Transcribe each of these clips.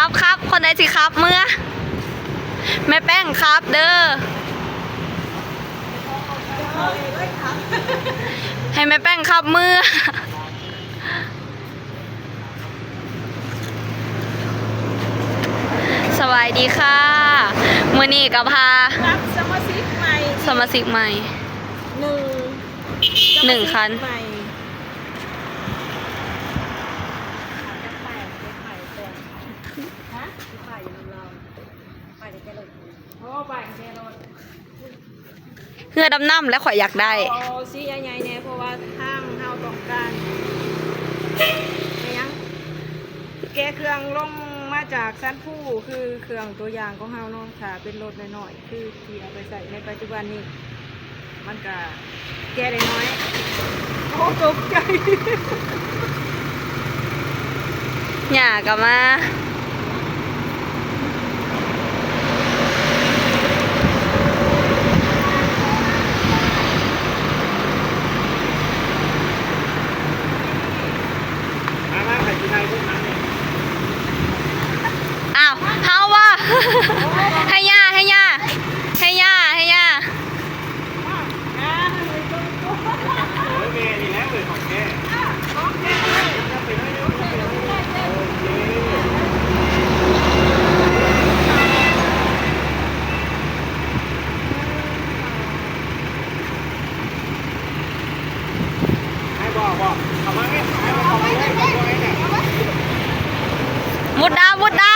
ครับครับคนไหนสิครับเมื่อ แม่แป้งครับเด้อให้แม่แป้งครับมือสวัสดีค่ะมือนี้กับพารับสมาชิกใหม่สมาชิกใหม่หนึ่งหนึ่งคันสมาชิกใหม่ โอ้ไปแค่รถเพื่อดำน้ำและข่อยอยากได้ เอาซีใหญ่ๆเนี่ยเพราะว่าทางเฮาต้องการไปยังแกเครื่องลงมาจากสั้นผู้คือเครื่องตัวอย่างของเฮาเนาะถ้าเป็นรถน้อยๆคือที่เอาไปใส่ในปัจจุบันนี้ มันก็แก้ได้น้อย โอ้ตกใจอยากกลับมามามาใส่ที่ไทยพวกนั้นเนี่ย อ้าวเฮาว่า ให้ย่าให้ย่าให้ย่าให้ย่า เออเมย์นี่แหละเลยของแกจะไปได้ด้วยโอเคให้บอกบอกเอามาให้ให้มาบอกให้บอกให้เนี่ย มุดดามุดดา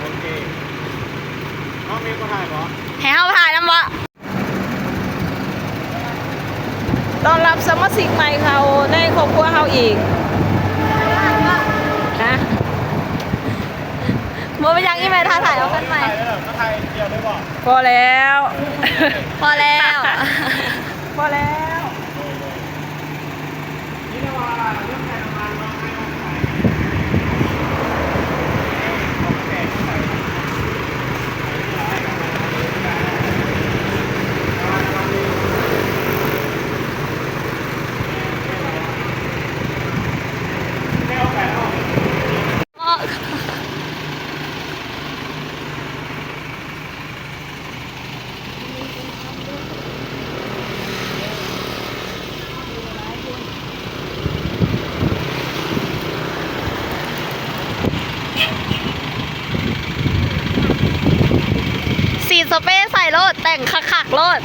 โอเคน้องเมย์ก็ถ่ายบอ ให้เฮาถ่ายน้ำวะ ต้อนรับ สมาชิกใหม่เขาในครอบครัวเขาอีกนะบ่เป็นหยังอีแม่ถ่ายถ่ายเอากันใหม่ถ่ายได้เหรอก็ถ่ายเดียวได้บอกพอแล้ว พอแล้ว พอแล้ว นี่นะว่าเรื่องแทนมันมาให้เราถ่ายโอเคถ่ายไม่เอาแปะออก สีส เปรย์ใส่โลด แต่งคักๆโลด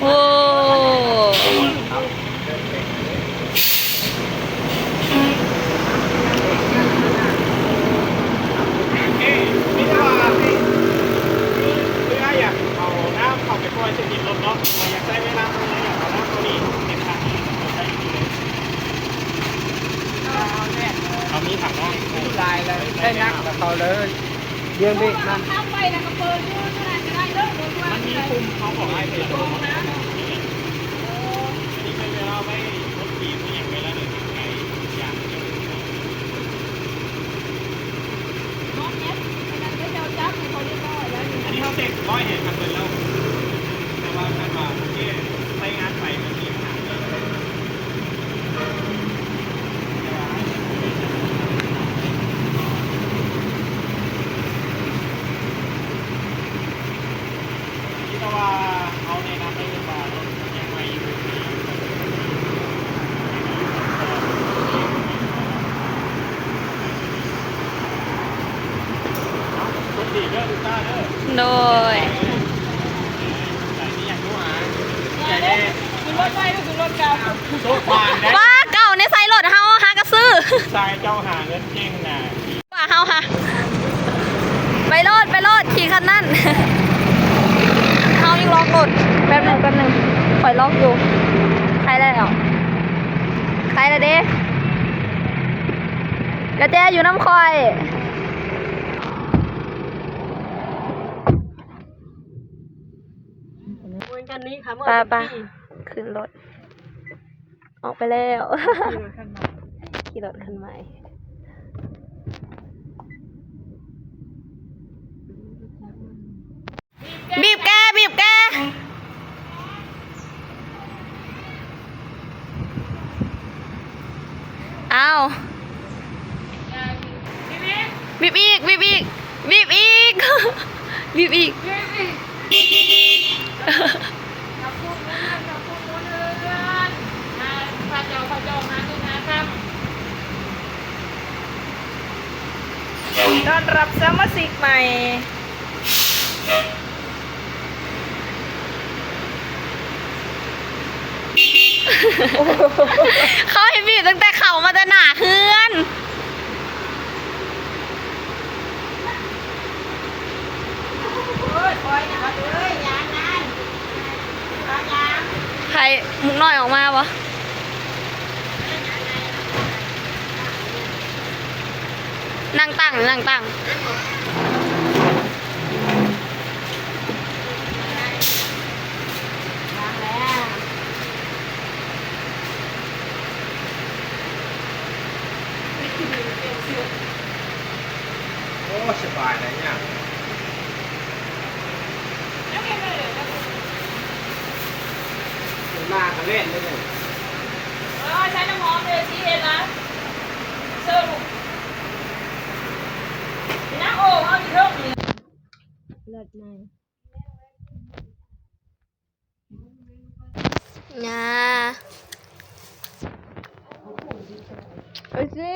โอ้เอ้ยนี่ถ้าว่าสิคือถ้าอยากเอาน้ำเข้าไปปล่อยสนิทรถเนาะอยากได้เวลาตรงนี้อยากเอาน้ำตัวนี้เป็นถังน้องเนาะลายเลยได้นักกับเขาเลย เรียงดิมัน มันมีปุ่มเขาบอกให้ไปตรงนั้นนี่นี่เป็นเวลาไว้รถขี่มันอย่างเวลาเดินไกลอย่างเดียวอันนี้เขาเสร็จร้อยเห็นกันเลยแล้ว แต่ว่าท่านว่าโอเคไปงานไปมันมีปัญหาเลยแต่ว่าที่แต่ว่าเขาแนะนำให้ว่ารถยังไงอยู่ที่รถดีเด้อลูกตาเด้อ โดย ใส่นี่อย่างนู้หาใหญ่แน่ คือ รถไฟก็คือรถเก่าโต๊ะผ่านนะว่าเก่าในไซรถเฮาฮากระซื้อทรายเจ้าหาเงินเก่งนะว่าเฮาฮะไปโลดไปโลดขี่คันนั่นเฮายังล็อกรถแป๊บหนึงแป๊บหนึงปล่อยล็อกอยู่ใครแล้วใครละเด้กระแจอยู่น้ำคอยกันนี้ค่ะเมื่อไปไปที่ขึ้นรถ ออกไปแล้วที่รถคันใหม่ขี่รถคันใหม่บีบแกบีบแกเอาบีบอีกบีบอีกบีบอีกบีบอีก ขับพูดเรื่องขับพูดเรื่องมาพาเจ้าพาเจ้ามาดู นะครับต้อนรับสมาชิกใหม่เขาให้บีบตั้งแต่เขามาจะหนาเฮือนโอ้ยคอยนะเอ้ยยางนั่นยางยางใครมุกน้อยออกมาปะ นั่งตั้งหรือนั่งตั้งยางแล้วโอ้สบายเลยเนี่ยมากันเล่นเลยเนี่ยเออใช้น้ำหอมเลยสิเห็นนะเสื้อลูกน้ำโอ่งเอาอยู่เท่านี้ เลิศมากงาไปสิ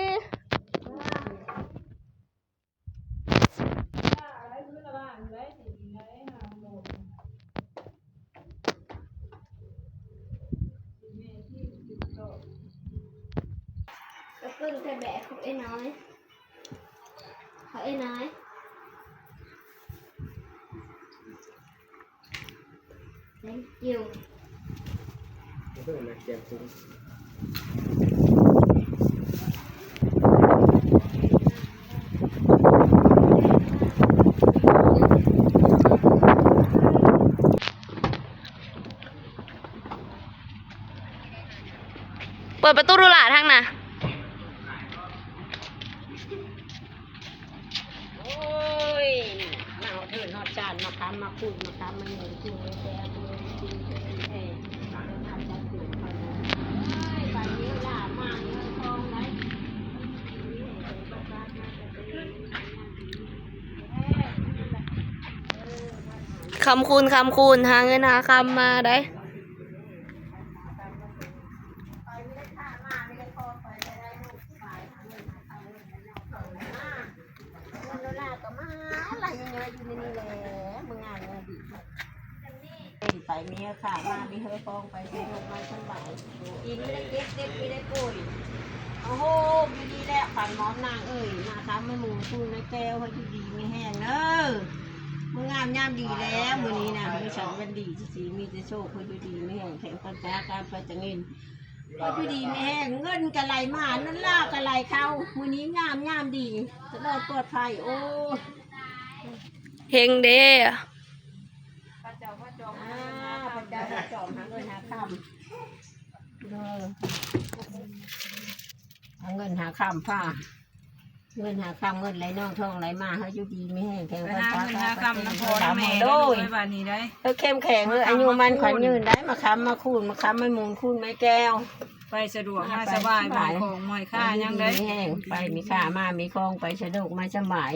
กระปื้นกระแบะของไอ้น้อยของไอ้น้อย Thank you. เพิ่งมาเก็บซุ้มเปิดประตูดูหล่ะทั้งน่ะ โอ้ยมาเอาเถิดนอดจานมาคำมาพูดมาคำมาเหนื่อยจริงเลยแกเลยจริงเลยเอ้ยทำจัดตื่นเขาเลยเอ้ยวันนี้ล่ามากเลยทองไหน คำคูณคำคูณหาเงินหาคำมาได้มันโดนลาก็มาอะไรเยอะๆอยู่ในนี่แหละมึงงางไมียามาดิเฮอฟองไปสิลงมาสบายอีนี่ได้เก็บเด็กไม่ได้ป่วยโอ้โหอยู่ดีแหละฝันหมอมนางเอ้ยมาทำให้หมูคูในแก้วให้อยู่ดีไม่แห้งเนอะ มึงงามยามดีแล้วมือนี้นะมือฉันเป็นดีสิมีแต่โชคให้อยู่ดีไม่แห้งแข็งปัญญาการประจังเงินก็พี่ดีไม่แห้งเงินกะไรมานั่นล่ากะไรเข้ามือนี้งามงามดีตลอดปลอดภัยโอ้เฮงเด้พระเจ้าพระจอมอ่าพระเจ้าพระจอมหาเงินหาคำเด้อหาเงินหาคำผ้า เงินหาคำเงินไหลน้องทองไหลมาเขาอยู่ดีไม่แห้งแข็งไปปัญหาญาเงินหาคำน้ำพอดาน้ำมแม่โดได้ยไว้บ้านนี้ได้เออเข้มแข็งเลยอายุมันขวัญยืนได้มาค้ำมาคูนมาค้ำมามูลคูนไม้แก้ว ไปสะดวกมาสบายบ่ายของหมอยค่ายังได้มีแห้งไปมีค่ามามีคลองไปสะดวกมาสบาย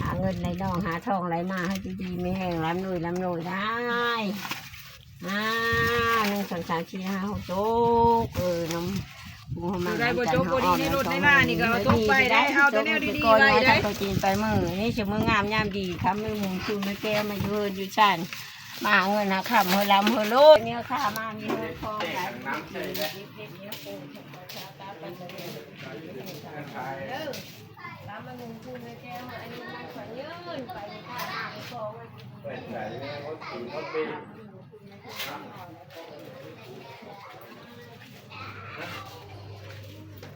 หาเงินในน้องหาทองไหลมาให้ดีๆไม่แห้งร่ำรวยร่ำรวยได้อ่าหนึ่งสองสามสี่ห้าหกโจ๊กเออน้ำ หมูหมันได้บ่จบบ่ดีในรถในบ้านนี่ก็เอาตกไปได้เอาแต่แนวดีๆไว้ได้ไปกินไปมือนี่ชื่อมืองามยามดีครับมือหมุนชูมือแก้วมาอยู่เฮินอยู่ชันมาหาเงินหาคำเฮอลำเฮอโลดเนี่ยค่ามามีเงินทองหลาย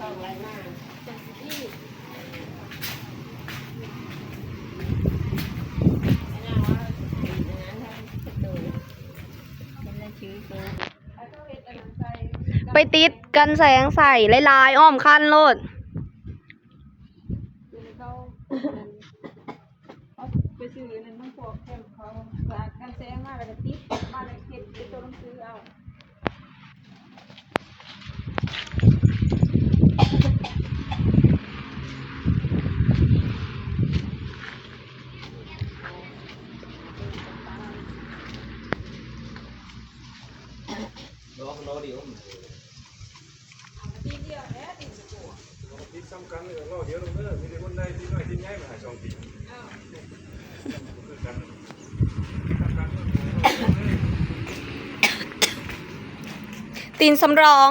อะไรนะเข้าไรมากจังที่ไปติดกันแสงใส่ลายๆอ้อมคันโลดไปซื้อนั่นต้องพวกแคมเขาสากันแสงมากแล้วก็ติดมาแล้วเก็บเป็นตัวหนังสือเอา ที่สำคัญเลยเราเดี๋ยวลงเด้อมีแต่คนได้ที่น้อยที่ใหญ่มาหาช่องปีคือกันตีนสำรอง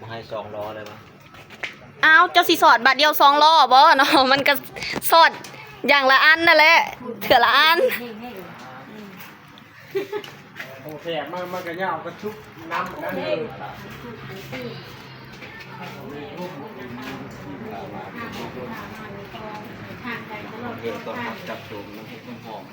มาให้สองล้อเลยมั้ยอ้าวเจ้าสีสอดบัตรเดียวสองล้อบ่เนาะมันก็สอดอย่างละอันนั่นแหละเถื่อละอันโอ้แถมมามากระเหยาวกระชุบน้ำนั่นเลย เยอะตอนรับจับโจมน้ำพริกน้ำหอม